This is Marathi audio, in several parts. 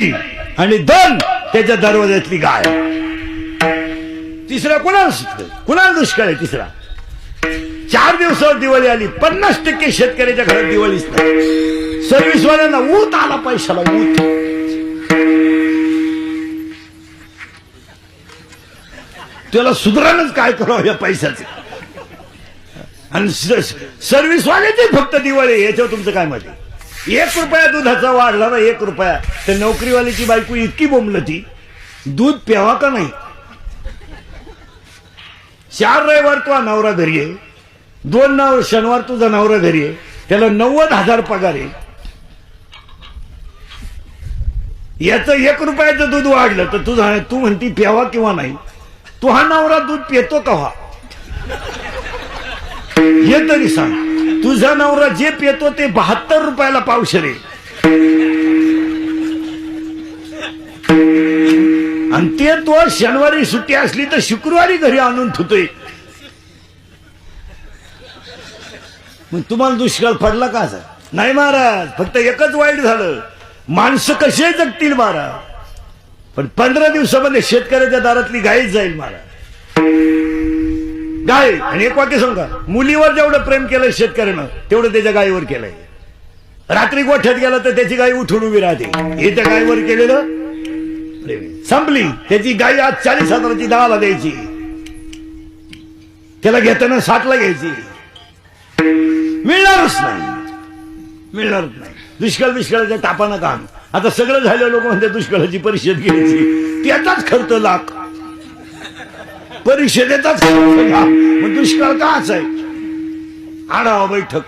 घरी आणि दोन त्याच्या दरवाज्यातली गाय. तिसरा कुणाला सुचलं कुणाला दुष्काळ आहे तिसरा? चार दिवसावर दिवाळी आली पन्नास टक्के शेतकऱ्याच्या घरात दिवाळीच नाही. सर्व्हिसवाल्यांना ऊत आला पैशाला ऊत. त्याला सुधारणच काय करावं या पैशाचे? आणि सर्व्हिसवाल्याचे फक्त दिवाळी आहे, याच्यावर तुमचं काय मत आहे? एक रुपया दुधाचा वाढला ना एक रुपया. तर नोकरीवाल्याची बायको इतकी बोंबलती दूध प्यावा का नाही? चार रविवार तुझा नवरा घरी आहे. दोन नव शनिवार तुझा नवरा घरी आहे. त्याला नव्वद हजार पगार आहे. याचं एक रुपयाचं दूध वाढलं तर तुझा तू म्हणती प्यावा किंवा नाही? तू हा नवरा दूध पितो कव्हा हे तरी सांग. तुझा नवरा जे पेतो ते बहात्तर रुपयाला पावशेर आहे. आणि ते तो शनिवारी सुट्टी असली तर शुक्रवारी घरी आणून ठेवतोय. मग तुम्हाला दुष्काळ पडला का असा? नाही महाराज फक्त एकच वाईट झालं. माणसं कसे जगतील महाराज? पण पंधरा दिवसामध्ये शेतकऱ्याच्या दारातली गायच जाईल महाराज. गाय आणि एक वाक्य सांगा. मुलीवर जेवढं प्रेम केलंय शेतकऱ्यानं तेवढं त्याच्या गायीवर केलंय. रात्री गोठ्यात गेला तर त्याची गाय उठून उभी राहते. हे त्या गायीवर केलेलं प्रेम संपली. त्याची गाय आज चाळीस हजाराची दहाला द्यायची. त्याला घेताना साठला घ्यायची. मिळणारच नाही. मिळणारच नाही. दुष्काळ दुष्काळाच्या तापानं काम. आता सगळं झालं लोक म्हणते दुष्काळाची परिषद घ्यायची. त्याचाच खर्च लाख. परिषदेचाच मग दुष्काळ का आहे? आढावा बैठक.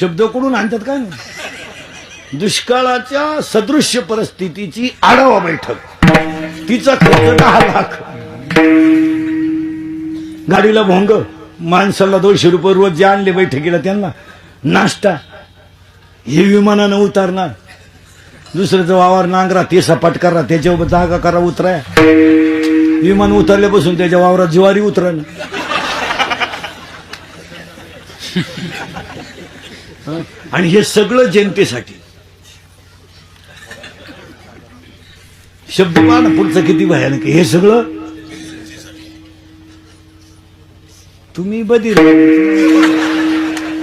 शब्द कुठून आणतात काय? नाही दुष्काळाच्या सदृश्य परिस्थितीची आढावा बैठक. तिचा खर्च दहा लाख. गाडीला भोंग. माणसाला दोनशे रुपये रोज जे आणले बैठकीला त्यांना. नाश्ता. हे विमानानं उतारणार. दुसऱ्याचं वावर नांगरा ते सपाट करा त्याच्यावर जागा करा उतराय विमान उतरल्यापासून त्याच्या वावरात ज्वारी उतरण आणि हे सगळं जनतेसाठी. शब्द ना पुढचं किती भयानक हे सगळं तुम्ही बधीर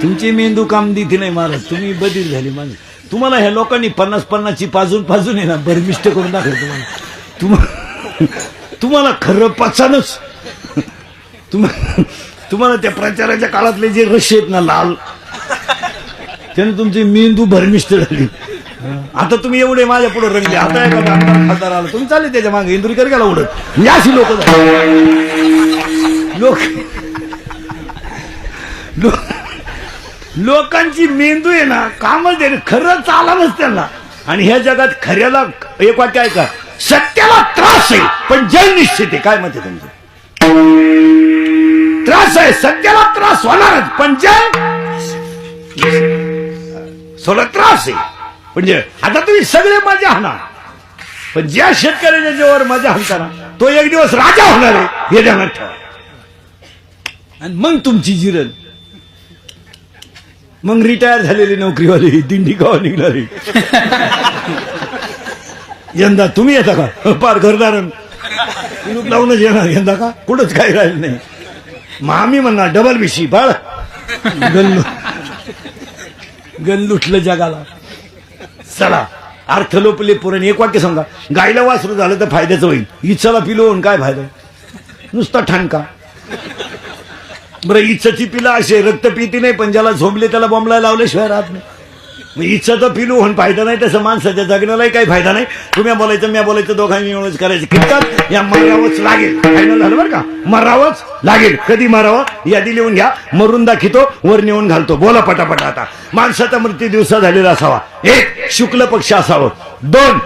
तुमची मेंदू काम देते नाही महाराज. तुम्ही बधीर झाली माणूस तुम्हाला ह्या लोकांनी पन्नास पन्नासची पाजून पाजून आहे ना बरमिष्ट करून दाखल तुम्हाला. तुम्हाला तुम्हाला खरं पचानच. तुम्हाला त्या प्रचाराच्या काळातले जे रश आहेत ना लाल त्याने तुमची मेंदू भरमिष्ट झाली. आता तुम्ही एवढे माझ्या पुढे रंगले. आता एका आमदार खासदार आला. तुम्ही चालले त्याच्यामागे इंदुरीकर गेला उडत. म्हणजे अशी लोक लोक लो- लोकांची मेंदू आहे ना कामच दे खरं चालानच त्यांना. आणि ह्या जगात खऱ्याला एक वाक्य ऐका. सत्याला त्रास आहे. पण जय निश्चित आहे काय म्हणते तुमचं त्रास आहे सत्याला त्रास होणारच पण जय थोडा त्रास आहे. म्हणजे आता तुम्ही सगळे मजा हाणार पण ज्या शेतकऱ्याने जेव्हा मजा हाणताना तो एक दिवस राजा होणार आहे हे ध्यानात ठेवा. आणि मग तुमची जिरण मग रिटायर झालेली नोकरीवाली दिंडी गावा निघणारी. यंदा तुम्ही येता का? पार घरदारण कुलूप लावूनच येणार यंदा का? कुठंच काही राहिलं नाही. मग आम्ही म्हणणार डबल बिशी बाळ. गल्लू गण उठलं जगाला. चला अर्थ लोपले पुरण एक वाक्य सांगा. गायला वासरू झालं तर फायद्याचं होईल. इच्छाला पिलो होऊन काय फायदा? नुसता ठाणका. बरं इच्छाची पिला असे रक्त पिती नाही पण ज्याला झोंबले त्याला बॉम्बला लावल्याशिवाय राहत नाही मग तर पिलू होऊन फायदा नाही तसं माणसाच्या जगण्यालाही काही फायदा नाही. तुम्ही बोलायचं मी बोलायचं दोघांनी मिळूनच करायचं. किती या मरावंच लागेल. फायनल झालं बरं का? मरावंच लागेल. कधी मरावं? यादी लिहून घ्या. मरून दाखितो वर नेऊन घालतो. बोला पटापट आता. माणसाचा मृत्यू दिवसा झालेला असावा. एक शुक्ल पक्ष असावं. दोन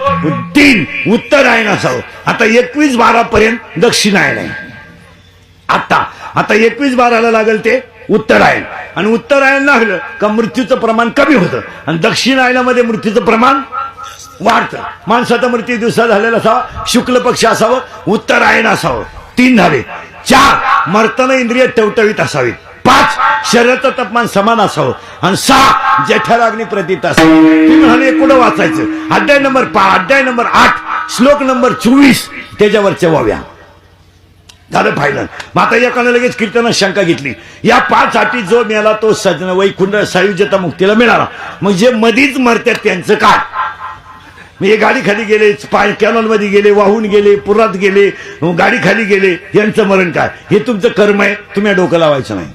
तीन उत्तरायण असावं. आता एकवीस बारा पर्यंत दक्षिणायन आहे. आता आता एकवीस बाराला लागेल ते. उत्तरायण. आणि उत्तरायण लागलं का मृत्यूचं प्रमाण कमी होतं. आणि दक्षिणायनामध्ये मृत्यूचं प्रमाण वाढतं. माणसाचा मृत्यू दिवसा झालेला असावा शुक्ल पक्ष असावं उत्तरायण असावं. तीन झाले. चार मरताना इंद्रिय टवटवीत असावी पाच शरीराचं तापमान समान असावं. आणि सहा जेठाराग्नी प्रतीत असावं. तुम्ही म्हणाले कुठं वाचायचं? अध्याय नंबर पाच अध्याय नंबर आठ श्लोक नंबर चोवीस त्याच्यावरच्या चवाव्या झालं फायनल मग आता एकानं लगेच कीर्तनात शंका घेतली. या पाच अटी जो मिळाला तो सजन वैकुंठ सायुज्यता मुक्तीला मिळाला. मग जे मधीच मरतात त्यांचं काय? मी हे गाडी खाली गेले पाय कॅनॉलमध्ये गेले वाहून गेले पुरात गेले गाडी खाली गेले यांचं मरण काय? हे तुमचं कर्म आहे तुम्ही डोकं लावायचं नाही.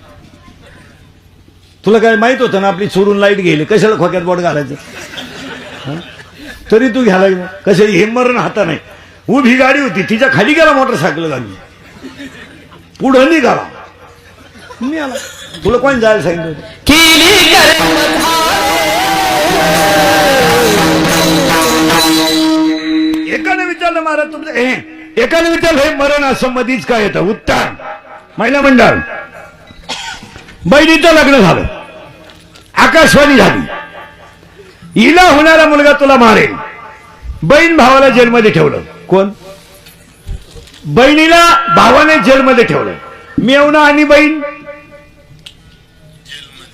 तुला काय माहीत होतं ना आपली चोरून लाइट गेली कशाला खोक्यात बोट घालायचं? तरी तू घ्यायला गेला हे मरण हाता नाही उभी गाडी होती तिच्या खाली गेला मोटरसायकल गाडी पुढं निघाला. मी आला तुला कोण जायला सांगितलं? एकाने विचारलं महाराज तुमचं हे एकाने विचारलं हे मरण असं मधीच काय येतं? उत्तर. महिला मंडळ बहिणीचं लग्न झालं. आकाशवाणी झाली. हिला होणारा मुलगा तुला मारेल. बहीण भावाला जेलमध्ये ठेवलं. कोण? बहिणीला भावाने जेलमध्ये ठेवलं मेवणा आणि बहीण?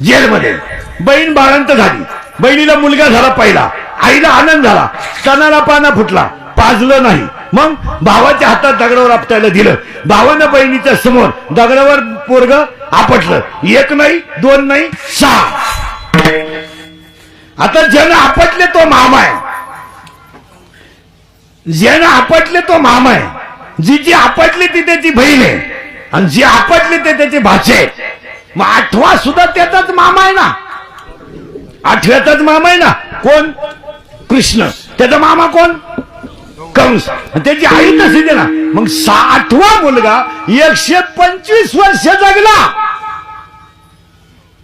जेलमध्ये. बहीण बाळंत झाली. बहिणीला मुलगा झाला पहिला. आईला आनंद झाला. सणाला पाना फुटला. पाजलं नाही. मग भावाच्या हातात दगडावर आपटायला दिलं. भावानं बहिणीच्या समोर दगडावर पोरग आपटलं. एक नाही दोन नाही सहा. आता ज्यानं आपटले तो मामा आहे. ज्यानं आपटले तो मामा आहे. जी जी आपटली ती त्याची बहीण आहे. आणि जी आपटली ते त्याचे भाचे मग आठवा सुद्धा त्याचाच मामा आहे ना. आठव्याचाच मामा आहे ना. कोण? कृष्ण. त्याचा मामा कोण? कंस. त्याची आई तशी दे ना. मग सा आठवा मुलगा एकशे पंचवीस वर्ष जगला.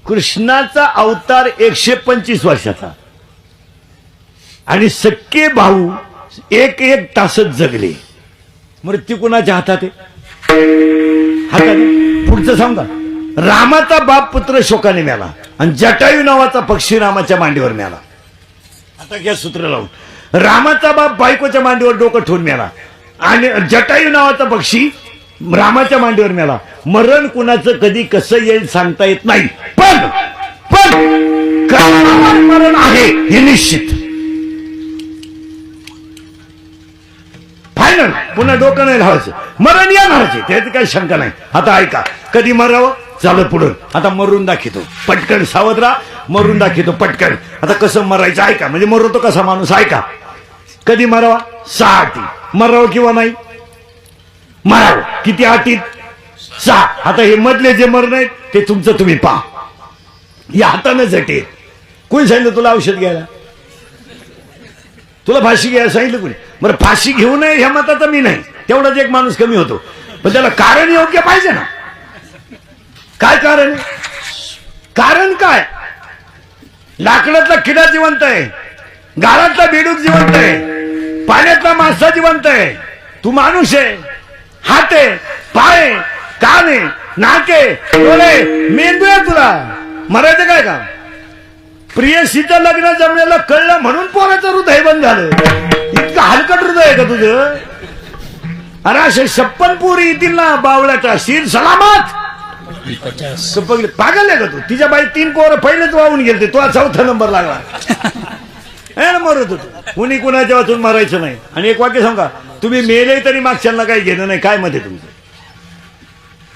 कृष्णाचा अवतार एकशे पंचवीस वर्षाचा. आणि सक्के भाऊ एक एक तासच जगले. मृत्यू कुणाच्या हातात आहे? हाताने पुढचं सांगा रामाचा बाप पुत्र शोकाने मिळाला आणि जटायू नावाचा पक्षी रामाच्या मांडीवर मिळाला आता घ्या सूत्र लावून. रामाचा बाप बायकोच्या मांडीवर डोकं ठेवून मिळाला आणि जटायू नावाचा पक्षी रामाच्या मांडीवर मिळाला मरण कुणाचं कधी कसं येईल सांगता येत नाही. पण पण मरण आहे हे निश्चित. फायनल पुन्हा डोकं नाही लावायचं. मरण या आहे. त्याची काही शंका नाही. आता ऐका. कधी मरावं? चालत पुढं. आता मरून दाखवतो पटकन सावध राहा. मरून दाखवतो पटकन. आता कसं मरायचं? ऐका. म्हणजे मरतो कसा माणूस? ऐका. कधी मरावा? सहा अटी. मरावं किंवा नाही? मरावं. किती अटी? सहा. आता हे मधले जे मरण आहेत ते तुमचं तुम्ही पहा. या हाताने झटे. कोणी सांगितलं तुला औषध घ्यायला? तुला फाशी घ्यायला सांगितलं कोणी? बरं फाशी घेऊ नये ह्या मताचा मी नाही. तेवढाच एक माणूस कमी होतो. पण त्याला कारण योग्य पाहिजे ना. काय कारण? कारण काय? लाकडातला किडा जिवंत आहे. गाळातला बेडूक जिवंत आहे. पाण्यातला मासा जिवंत आहे. तू माणूस आहे. हात आहे. पाय कान आहे. नाके डोळे मेंदू आहे तुला. मरायचं काय का प्रियशीचं लग्न जमण्याला कळलं म्हणून पोराचं हृदय बंद झालं. इतकं हलकट हृदय आहे का तुझं? अरे असे छप्पन पोरी येतील ना बावळ्याचा शिर सलामत. पागल आहे का तू? तिच्या बाई तीन पोरं पहिलेच वाहून गेलते तो चौथा नंबर लागला. हे मरत होतो कुणी कुणाच्या वाचून मारायचं नाही. आणि एक वाक्य सांगा तुम्ही मेले तरी मागच्यांना काही घेणं नाही. काय मध्ये तुमचं?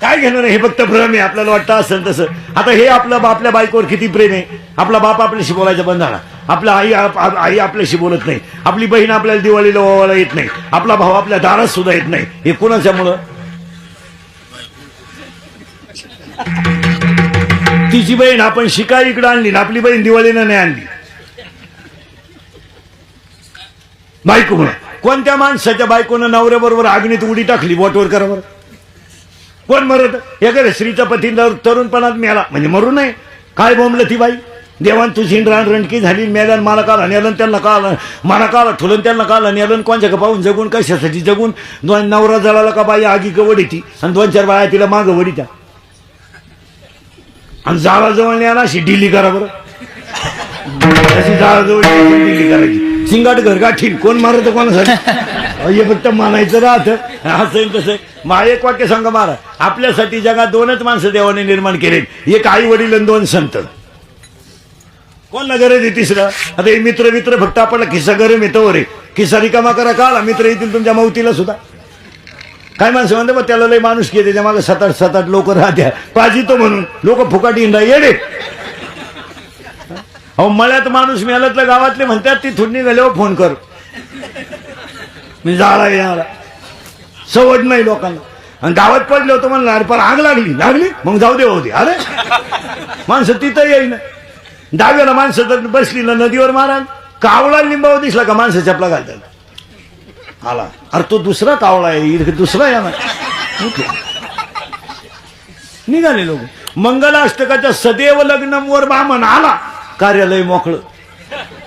काय घेणार हे फक्त भ्रम आहे. आपल्याला वाटतं असेल तसं. आता हे आपलं आपल्या बायकोवर किती प्रेम आहे? आपला बाप आपल्याशी बोलायचं बंद झाला. आपला आई आई आपल्याशी बोलत नाही. आपली बहीण आपल्याला दिवाळीला ओवायला येत नाही. आपला भाऊ आपल्या दारात सुद्धा येत नाही. हे कोणाच्यामुळं? तिची बहीण आपण शिकाई इकडे आणली ना आपली बहीण दिवाळीनं नाही आणली. बायको म्हणून. कोणत्या माणसाच्या बायकोनं नवऱ्याबरोबर आग्नीत उडी टाकली? बॉटवर करा बरं. कोण मरत? एखाद्या स्त्रीचा पती तरुणपणात मेला. म्हणजे मरू नये काय बोंबलं ती बाई? देवान तुझी रान रणकी झाली मेल्यान मला काला नेलन त्यांना काला मला काला ठुलन त्यांना काला नेलन कोणच्या का पाहून जगून कशासाठी जगून दोन नवरा जळाला का बाई आगी का वडीती आणि दोन चार बाया तिला माग वडीत्या आणि जाळाजवळ न्याला अशी डिली करा बरं. अशी जाळाजवळ डिली करायची. सिंगाट घर गाठील कोण मारत कोणासाठी हे फक्त मानायचं राहत. असं तसं. आहे. मा एक वाक्य सांगा मारा आपल्यासाठी जगात दोनच माणसं देवाने निर्माण केले एक आई वडील आणि दोन संत. कोणला गरज आहे तिसरं? आता हे मित्र मित्र फक्त आपला खिस्सा गरम येतो रे खिस्सा रिकामा करा काला मित्र येतील तुमच्या मावतीला सुद्धा. काय माणसं म्हणते मग त्याला लय माणूस की त्याच्यामागे सात आठ सात आठ लोक राहत्या. पाजितो म्हणून. लोक फुकाटी इंडा येडे. अहो मळ्यात माणूस मिळाल्यातल्या गावातले म्हणतात ती तिथून निघाल्यावर हो, फोन कर. मी जाळा याला सवड नाही लोकांना. आणि गावात पडले होतं म्हणलं अरे पण आग लागली. लागली? मग जाऊ दे होते अरे माणसं तिथं येईन. डाव्याला माणसं तर बसली ना नदीवर मारा कावळा लिंबावर दिसला का माणसं चपला घालतात. आला. अरे तो दुसरा कावळा आहे दुसरा या ना निघाले लोक. मंगलाष्टकाच्या सदैव लग्नमवर बामन आला. कार्यालय मोकळं.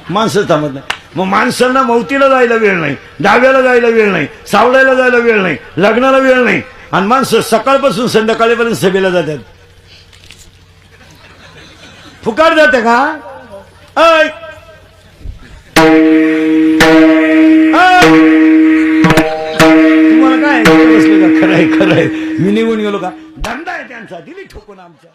माणसं थांबत नाही. मग माणसांना मौतीला जायला वेळ नाही डाव्याला जायला वेळ नाही सावळ्याला जायला वेळ नाही लग्नाला वेळ नाही. आणि माणसं सकाळपासून संध्याकाळीपर्यंत सभेला जातात. फुकार जाते का? ऐ! तुम्हाला काय बसलं का? खरंय खरंय. मी निघून गेलो का? धंदा आहे त्यांचा दिली ठोकून आमच्या.